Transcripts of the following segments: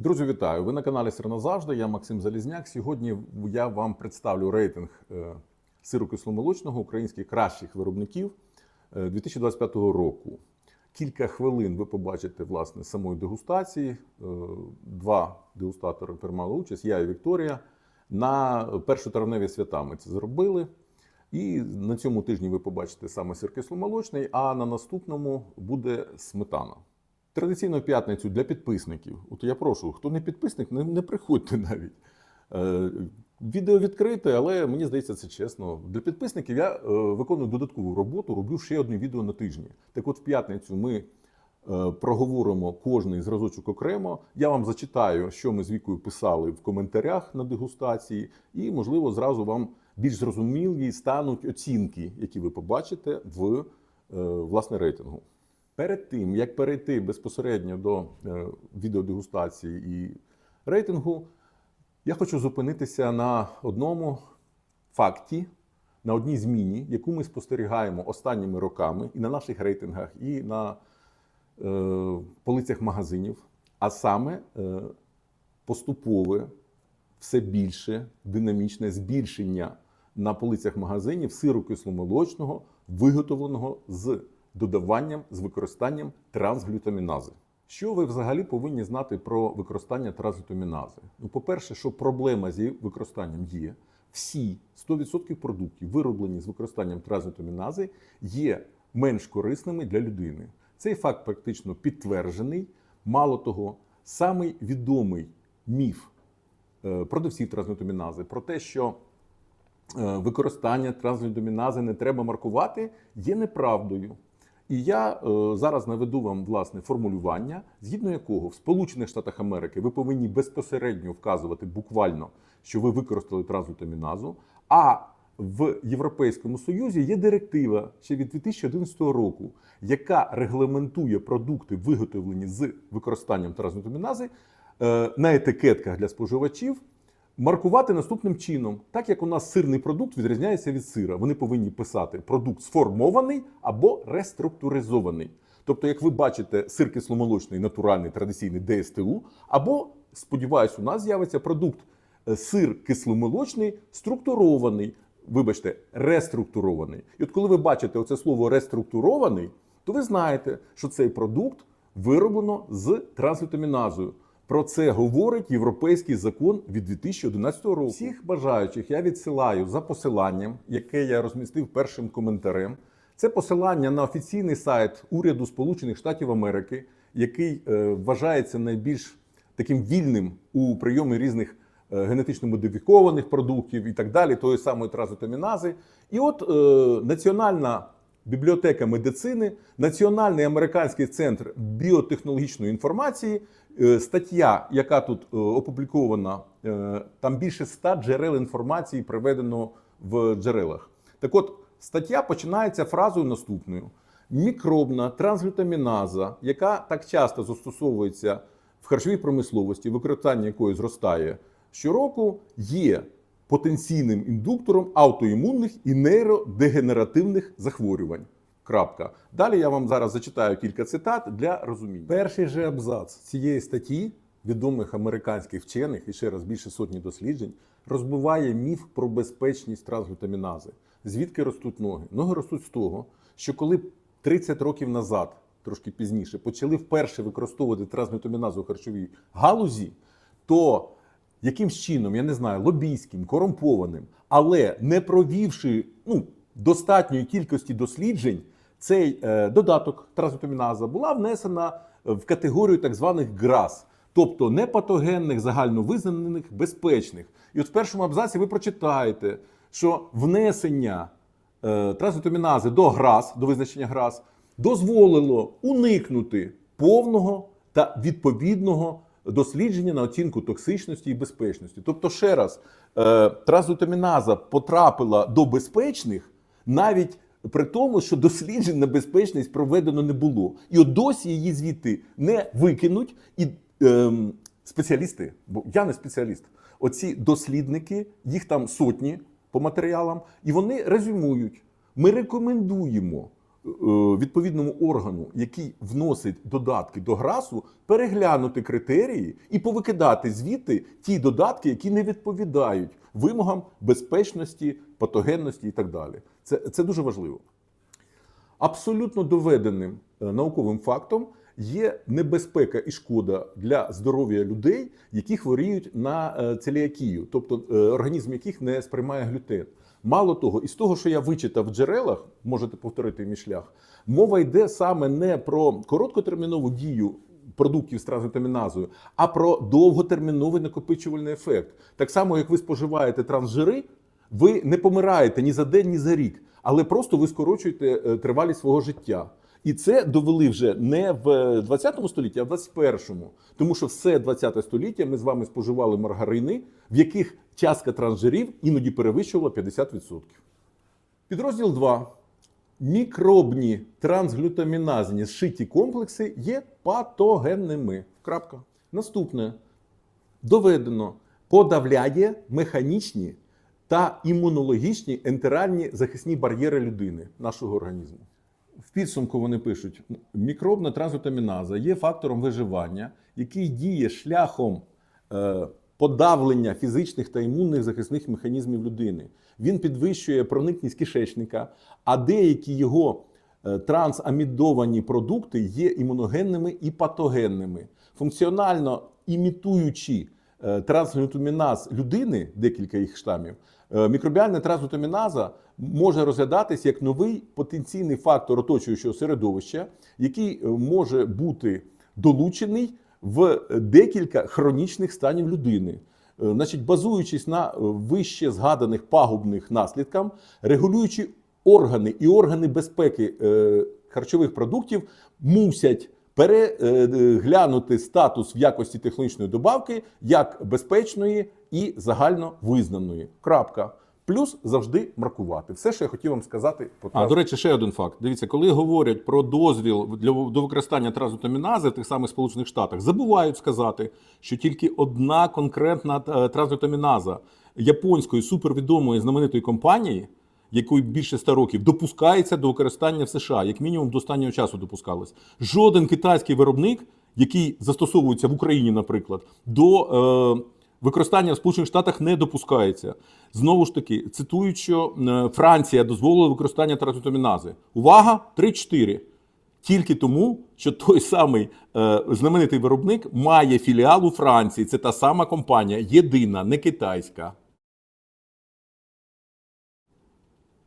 Друзі, вітаю! Ви на каналі Сир назавжди. Я Максим Залізняк. Сьогодні я вам представлю рейтинг е, сиру кисломолочного українських кращих виробників е, 2025 року. Кілька хвилин ви побачите власне самої дегустації. Е, Два дегустатори приймали участь, я і Вікторія. На першотравневі свята ми це зробили. І на цьому тижні ви побачите саме сир кисломолочний, а на наступному буде сметана. Традиційно в п'ятницю для підписників. От я прошу, хто не підписник, не, не приходьте навіть. Е, відео відкрите, але мені здається, це чесно. Для підписників я е, виконую додаткову роботу, роблю ще одне відео на тижні. Так от в п'ятницю ми е, проговоримо кожний зразочок окремо. Я вам зачитаю, що ми з вікою писали в коментарях на дегустації, і, можливо, зразу вам більш зрозумілі стануть оцінки, які ви побачите в е, власне рейтингу. Перед тим, як перейти безпосередньо до е, відеодегустації і рейтингу, я хочу зупинитися на одному факті, на одній зміні, яку ми спостерігаємо останніми роками і на наших рейтингах, і на е, полицях магазинів, а саме е, поступове, все більше динамічне збільшення на полицях магазинів сиру кисломолочного, виготовленого з додаванням з використанням трансглютамінази. Що ви взагалі повинні знати про використання трансглютамінази? Ну, по-перше, що проблема з використанням є. Всі 100% продуктів, вироблені з використанням трансглютамінази, є менш корисними для людини. Цей факт практично підтверджений. Мало того, самий відомий міф е, продавців трансглютамінази про те, що е, використання трансглютамінази не треба маркувати, є неправдою. І я е, зараз наведу вам власне формулювання, згідно якого в Сполучених Штатах Америки ви повинні безпосередньо вказувати буквально, що ви використали трансглютаміназу, а в Європейському Союзі є директива ще від 2011 року, яка регламентує продукти, виготовлені з використанням трансглютамінази е, на етикетках для споживачів. Маркувати наступним чином, так як у нас сирний продукт відрізняється від сира, вони повинні писати продукт сформований або реструктуризований. Тобто, як ви бачите, сир кисломолочний, натуральний, традиційний ДСТУ, або, сподіваюсь, у нас з'явиться продукт е, сир кисломолочний, структурований, вибачте, реструктурований. І от коли ви бачите оце слово реструктурований, то ви знаєте, що цей продукт вироблено з трансглютаміназою. Про це говорить європейський закон від 2011 року. Всіх бажаючих я відсилаю за посиланням, яке я розмістив першим коментарем. Це посилання на офіційний сайт уряду Сполучених Штатів Америки, який е, вважається найбільш таким вільним у прийомі різних е, генетично модифікованих продуктів і так далі, тої самої тразотамінази. І от е, Національна бібліотека медицини, Національний американський центр біотехнологічної інформації. Е, Стаття, яка тут е, опублікована, е, там більше ста джерел інформації приведено в джерелах. Так от, стаття починається фразою наступною: мікробна трансглютаміназа, яка так часто застосовується в харчовій промисловості, використання якої зростає щороку, є потенційним індуктором аутоімунних і нейродегенеративних захворювань. Крапка. Далі я вам зараз зачитаю кілька цитат для розуміння. Перший же абзац цієї статті відомих американських вчених і ще раз більше сотні досліджень розбиває міф про безпечність трансглютамінази. Звідки ростуть ноги? Ноги ростуть з того, що коли 30 років назад, трошки пізніше, почали вперше використовувати трансглютаміназу у харчовій галузі, то якимсь чином, я не знаю, лобійським, корумпованим, але не провівши ну, достатньої кількості досліджень, цей е, додаток трансглютаміназа була внесена в категорію так званих ГРАС, тобто непатогенних, загальновизнаних, безпечних. І от в першому абзаці ви прочитаєте, що внесення е, трансглютамінази до ГРАС, до визначення ГРАС, дозволило уникнути повного та відповідного дослідження на оцінку токсичності і безпечності. Тобто, ще раз, е, трансглютаміназа потрапила до безпечних навіть при тому, що досліджень на безпечність проведено не було. І от досі її звідти не викинуть. І ем, спеціалісти, бо я не спеціаліст, оці дослідники, їх там сотні по матеріалам, і вони резюмують. Ми рекомендуємо відповідному органу, який вносить додатки до ГРАСу, переглянути критерії і повикидати звідти ті додатки, які не відповідають вимогам безпечності, патогенності і так далі. Це, це дуже важливо. Абсолютно доведеним е, науковим фактом є небезпека і шкода для здоров'я людей, які хворіють на е, целіакію, тобто е, організм яких не сприймає глютен. Мало того, із того, що я вичитав в джерелах, можете повторити мій шлях, мова йде саме не про короткотермінову дію продуктів з трансглютаміназою, а про довготерміновий накопичувальний ефект. Так само, як ви споживаєте трансжири, ви не помираєте ні за день, ні за рік, але просто ви скорочуєте е, тривалість свого життя. І це довели вже не в 20 столітті, а в 21-му. Тому що все 20 століття ми з вами споживали маргарини, в яких частка трансжирів іноді перевищувала 50%. Підрозділ 2. Мікробні трансглютаміназні зшиті комплекси є патогенними. Крапка. Наступне. Доведено, подавляє механічні та імунологічні ентеральні захисні бар'єри людини, нашого організму. В підсумку вони пишуть: мікробна трансглютаміназа є фактором виживання, який діє шляхом е, подавлення фізичних та імунних захисних механізмів людини. Він підвищує проникність кишечника, а деякі його е, трансамідовані продукти є імуногенними і патогенними. Функціонально імітуючи е, трансглютаміназ людини, декілька їх штамів, е, мікробіальна трансглутаміназа може розглядатись як новий потенційний фактор оточуючого середовища, який е, може бути долучений в декілька хронічних станів людини. Значить, базуючись на вище згаданих пагубних наслідках, регулюючи органи і органи безпеки харчових продуктів мусять переглянути статус в якості технічної добавки як безпечної і загально визнаної. Крапка. Плюс завжди маркувати. Все, що я хотів вам сказати. по А, до речі, ще один факт. Дивіться, коли говорять про дозвіл для до використання трансглютамінази в тих самих Сполучених Штатах, забувають сказати, що тільки одна конкретна е, трансглютаміназа японської супервідомої знаменитої компанії, якої більше 100 років, допускається до використання в США, як мінімум до останнього часу допускалось. Жоден китайський виробник, який застосовується в Україні, наприклад, до е, використання в Сполучених Штатах не допускається. Знову ж таки, цитують, що е, Франція дозволила використання трансглютамінази. Увага! 3-4. Тільки тому, що той самий е, знаменитий виробник має філіал у Франції. Це та сама компанія, єдина, не китайська.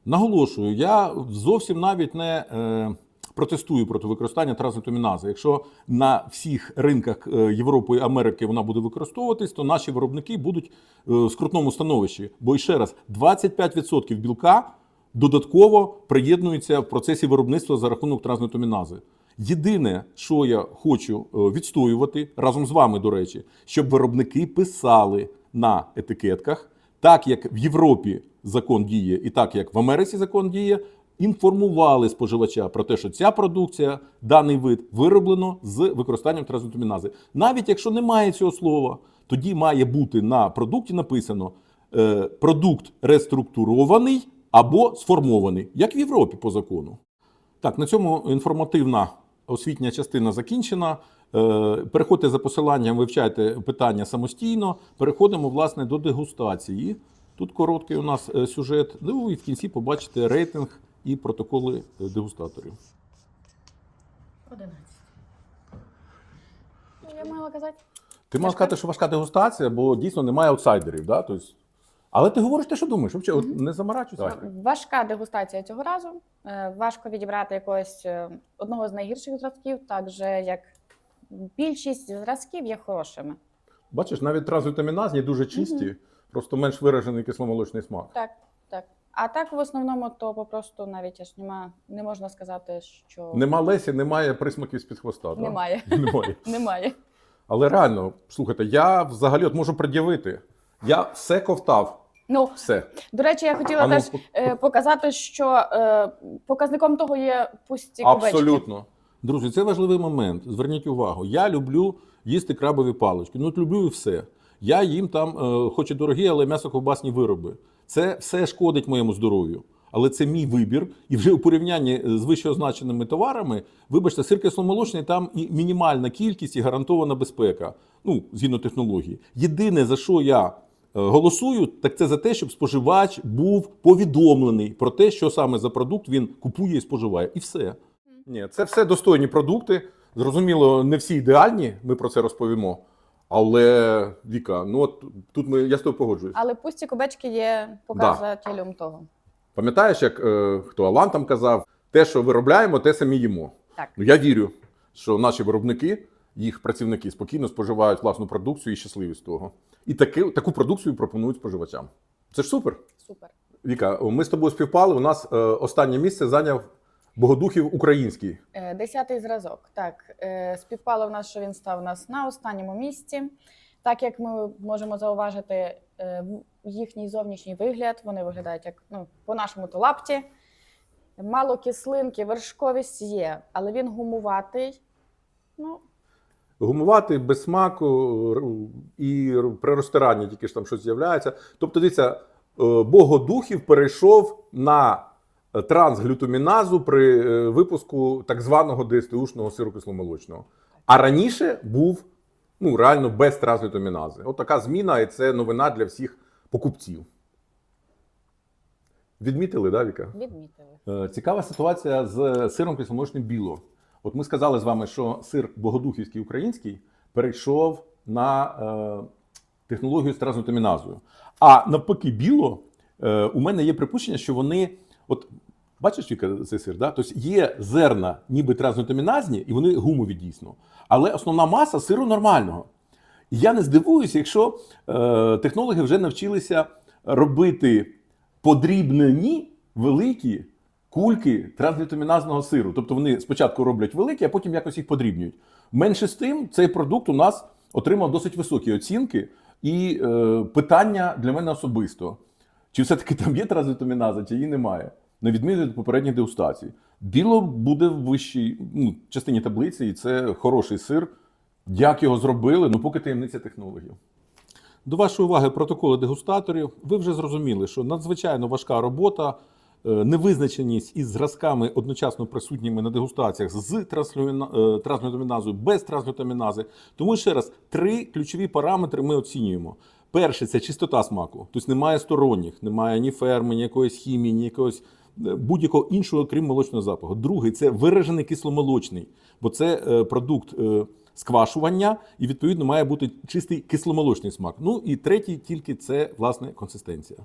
Наголошую, я зовсім навіть не е, протестую проти використання трансглютамінази. Якщо на всіх ринках е, Європи і Америки вона буде використовуватись, то наші виробники будуть е, в скрутному становищі. Бо і ще раз, 25% білка додатково приєднується в процесі виробництва за рахунок трансглютамінази. Єдине, що я хочу е, відстоювати разом з вами, до речі, щоб виробники писали на етикетках, так як в Європі закон діє, і так як в Америці закон діє, інформували споживача про те, що ця продукція, даний вид вироблено з використанням трансглютамінази. Навіть якщо немає цього слова, тоді має бути на продукті написано е, продукт реструктурований або сформований, як в Європі по закону. Так, на цьому інформативна освітня частина закінчена. Е, Переходьте за посиланням, вивчайте питання самостійно. Переходимо власне до дегустації. Тут короткий у нас е, сюжет. Ну і в кінці побачите рейтинг і протоколи е, дегустаторів. 11. Ну, я мала казати. Ти можеш сказати, що важка дегустація, бо дійсно немає аутсайдерів. Да? Тобто... Але ти говориш те, що думаєш. Взагалі, от не заморачуйся. Важка дегустація цього разу. Важко відібрати якогось одного з найгірших зразків, так же як більшість зразків є хорошими. Бачиш, навіть трансглютаміназні дуже чисті, просто менш виражений кисломолочний смак. Так, так. А так в основному то попросту навіть аж нема, не можна сказати, що Нема Лесі, немає присмаків з-під хвоста. да? немає. Немає. Немає. Але реально, слухайте, я взагалі от можу пред'явити. Я все ковтав. Ну, Все. до речі, я хотіла А ну, теж е, показати, що е, показником того є пусті кубечки. Абсолютно. Друзі, це важливий момент. Зверніть увагу. Я люблю їсти крабові палички. Ну, люблю і все. Я їм там, е, хоч і дорогі, але м'ясо-ковбасні вироби. Це все шкодить моєму здоров'ю. але це мій вибір. І вже у порівнянні з вищеозначеними товарами, вибачте, сир кисломолочний там і мінімальна кількість, і гарантована безпека. Ну, згідно технології. Єдине за що я е, голосую, так це за те, щоб споживач був повідомлений про те, що саме за продукт він купує і споживає, і все. Ні, це все достойні продукти. Зрозуміло, не всі ідеальні. Ми про це розповімо. Але Віка, ну от тут ми я з тобою погоджуюсь. Але пусті кубечки є показателем того. Пам'ятаєш, як е, хто Алан там казав, те, що виробляємо, те самі їмо. Так. Ну я вірю, що наші виробники, їх працівники спокійно споживають власну продукцію і щасливі з того. І таки, таку продукцію пропонують споживачам. Це ж супер. Супер. Віка, ми з тобою співпали. У нас е, останнє місце зайняв Богодухів український. Е, Десятий зразок. Так, е, співпало в нас, що він став у нас на останньому місці. Так як ми можемо зауважити е, їхній зовнішній вигляд, вони виглядають як ну, по-нашому то лапті. Мало кислинки, вершковість є, але він гумуватий. Ну, Гумувати без смаку і при розтиранні тільки ж там щось з'являється. Тобто, дивіться, Богодухів перейшов на трансглютаміназу при е, випуску так званого ДСТУшного сиру кисломолочного. А раніше був ну, реально без трансглютамінази. От така зміна, і це новина для всіх покупців. Відмітили, да, Віка? відмітили. Е, Цікава ситуація з сиром кисломолочним біло. От ми сказали з вами, що сир богодухівський український перейшов на е, технологію з трансглютаміназою. А навпаки, біло е, у мене є припущення, що вони. От бачиш, Віка, цей сир, да? тобто є зерна, ніби трансглютаміназні, і вони гумові дійсно. Але основна маса сиру нормального. І я не здивуюся, якщо е, технологи вже навчилися робити подрібнені великі кульки трансглютаміназного сиру. Тобто вони спочатку роблять великі, а потім якось їх подрібнюють. Менше з тим, цей продукт у нас отримав досить високі оцінки. І е, питання для мене особисто: чи все-таки там є трансглютаміназа, чи її немає, на відміну від попередніх дегустацій. Біло буде в вищій ну, частині таблиці, і це хороший сир. Як його зробили, ну поки таємниця технологів. До вашої уваги протоколи дегустаторів. Ви вже зрозуміли, що надзвичайно важка робота, е, невизначеність із зразками одночасно присутніми на дегустаціях з транслюміна- е, без трансглютамінази. Тому ще раз, три ключові параметри ми оцінюємо. Перше це чистота смаку. Тобто немає сторонніх, немає ні ферми, ні якоїсь хімії, ні якогось будь-якого іншого, крім молочного запаху. Другий це виражений кисломолочний, бо це е, продукт е, сквашування, і відповідно має бути чистий кисломолочний смак. Ну і третій тільки це власне консистенція.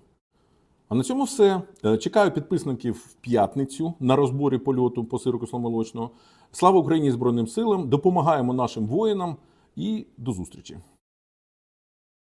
А на цьому все. Е, Чекаю підписників в п'ятницю на розборі польоту по сиру кисломолочного. Слава Україні Збройним силам! Допомагаємо нашим воїнам і до зустрічі!